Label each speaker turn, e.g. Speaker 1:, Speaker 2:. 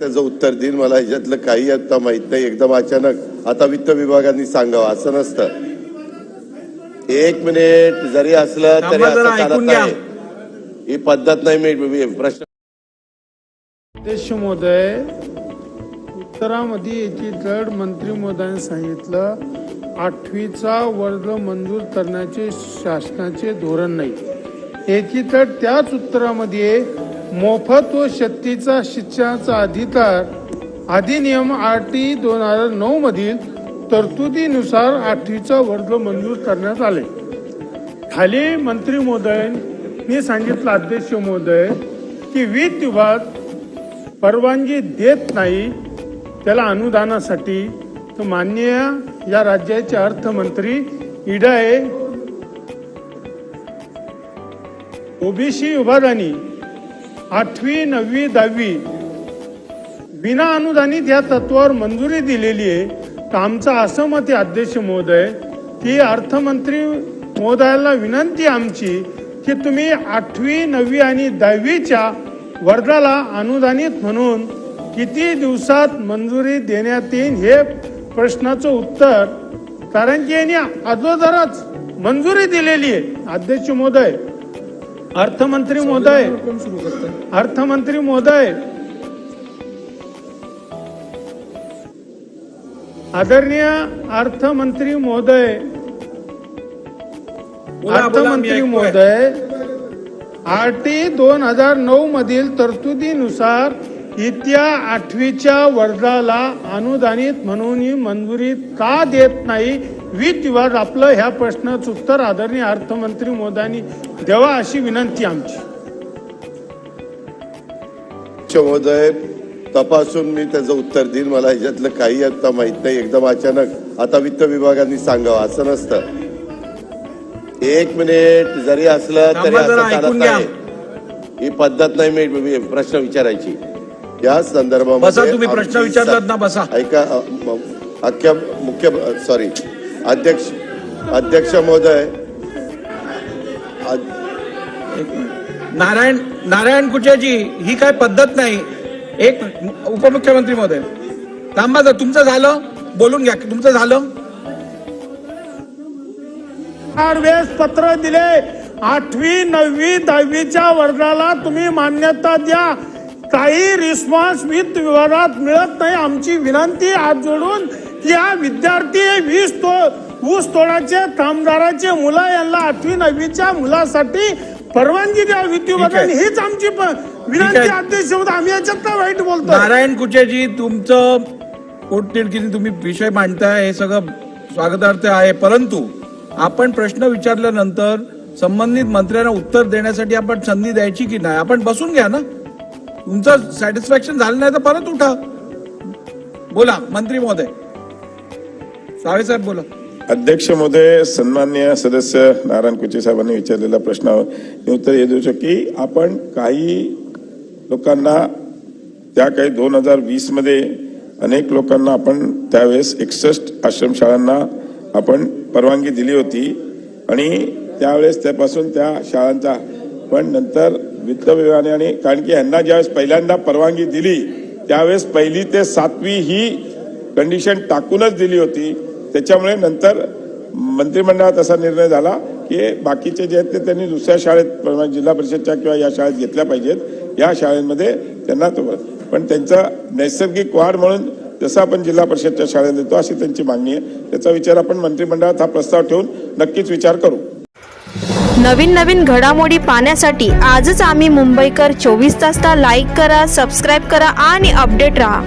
Speaker 1: त्याचं उत्तर देईन. मला ह्याच्यातलं काही आता माहीत नाही. एकदम अचानक आता वित्त विभागाने सांगावं. असं नसतं. एक मिनिट. जरी असलं तरी असं चालत. नाही ही पद्धत नाही मी प्रश्न
Speaker 2: महोदय उत्तरामध्ये याची जड मंत्री महोदयाने सांगितलं आठवीचा वर्ग मंजूर करण्याचे शासनाचे धोरण नाही. याची तर त्याच उत्तरामध्ये मोफत व शक्तीचा शिक्षणाचा अधिकार अधिनियम आर टी दोन हजार नऊ मधील तरतुदीनुसार आठवीचा वर्ग मंजूर करण्यात आले. खाली मंत्री महोदयांनी सांगितलं अध्यक्ष महोदय की वित्त विभाग परवानगी देत नाही त्याला अनुदानासाठी तर माननीय या राज्याचे अर्थमंत्री इडाए ओबीसी विभागाने आठवी नववी दहावी. विना अनुदानित या तत्वावर मंजुरी दिलेली आहे. तर आमचं असं मत आहे अध्यक्ष महोदय की अर्थमंत्री महोदयाला विनंती आमची की तुम्ही आठवी नववी आणि दहावीच्या वर्गाला अनुदानित म्हणून किती दिवसात मंजुरी देण्यात येईल हे प्रश्नाचं उत्तर कारण की यांनी अगोदरच मंजुरी दिलेली आहे. अध्यक्ष महोदय अर्थमंत्री महोदय अर्थमंत्री महोदय आदरणीय अर्थमंत्री महोदय अर्थमंत्री. महोदय आर टी दोन हजार नऊ मधील तरतुदीनुसार इत्या आठवीच्या वर्गाला अनुदानित म्हणून मंजुरी का देत नाही वित्त विभाग आपलं ह्या प्रश्नाचं उत्तर आदरणीय अर्थमंत्री मोदयांनी द्यावा अशी विनंती आमची.
Speaker 1: महोदय तपासून मी त्याचं उत्तर देईन. मला ह्याच्यातलं काही आता माहीत नाही. एकदम अचानक आता वित्त विभागाने सांगावं. असं नसतं. एक मिनिट जरी असलं तरी असं चालत. नाही ही पद्धत नाही मी प्रश्न विचारायची. या संदर्भामध्ये
Speaker 3: बसा तुम्ही प्रश्न विचारलात ना, बसा.
Speaker 1: ऐका अख्ख्या मुख्य सॉरी अध्यक्ष अध्यक्ष महोदय.
Speaker 3: नारायण नारायण कुचेजी ही काय पद्धत नाही. एक उपमुख्यमंत्री महोदय. थांबा जर तुमचं झालं? बोलून घ्या तुमचं झालं?
Speaker 2: चार वेळेस पत्र दिले. आठवी नववी दहावीच्या वर्गाला तुम्ही मान्यता द्या. काही रिस्पॉन्स वित्त विभागात मिळत नाही. आमची विनंती हात जोडून की या विद्यार्थी वीस तो ऊस तोडाचे कामगाराचे मुलं यांना आठवी नववीच्या मुलासाठी परवानगी द्या विभागाने हीच आमची विनंती. अध्यक्ष महोदय. आम्ही याच्यात वाईट बोलतो
Speaker 3: नारायण कुचेजी तुमचं पोटतिडकीने तुम्ही विषय मांडताय हे सगळं स्वागतार्थ आहे. परंतु आपण प्रश्न विचारल्यानंतर संबंधित मंत्र्यांना उत्तर देण्यासाठी आपण संधी द्यायची की नाही? आपण बसून घ्या ना. तुमचं सॅटिस्फॅक्शन झालं नाही तर परत उठा. बोला मंत्री महोदय. साहेब बोला.
Speaker 4: अध्यक्ष महोदय सन्मान्य सदस्य नारायण कुचे साहेबांनी विचारलेल्या प्रश्नावर मी उत्तर हे देऊ शकतो की आपण काही लोकांना त्या काही दोन हजार वीसमध्ये अनेक लोकांना आपण त्यावेळेस एकसष्ट आश्रमशाळांना आपण परवानगी दिली होती आणि त्यावेळेस त्यापासून त्या शाळांचा पण नंतर वित्त विभागाने आणि कारण की यांना ज्यावेळेस पहिल्यांदा परवानगी दिली त्यावेळेस पहिली ते सातवी ही कंडिशन टाकूनच दिली होती. त्याच्यामुळे नंतर मंत्रिमंडळात असा निर्णय झाला की बाकीचे जे आहेत ते त्यांनी दुसऱ्या शाळेत प्रमाणे जिल्हा परिषदच्या किंवा या शाळेत घेतल्या पाहिजेत. या शाळेमध्ये त्यांना तो पण त्यांचा नैसर्गिक वाढ म्हणून जसं आपण जिल्हा परिषदच्या शाळेत देतो अशी त्यांची मागणी आहे. त्याचा विचार आपण मंत्रिमंडळात हा प्रस्ताव ठेवून नक्कीच विचार करू.
Speaker 5: नवीन नवीन घडामोडी पाहण्यासाठी आजच आम्ही मुंबईकर चोवीस तासला लाईक करा सबस्क्राईब करा आणि अपडेट राहा.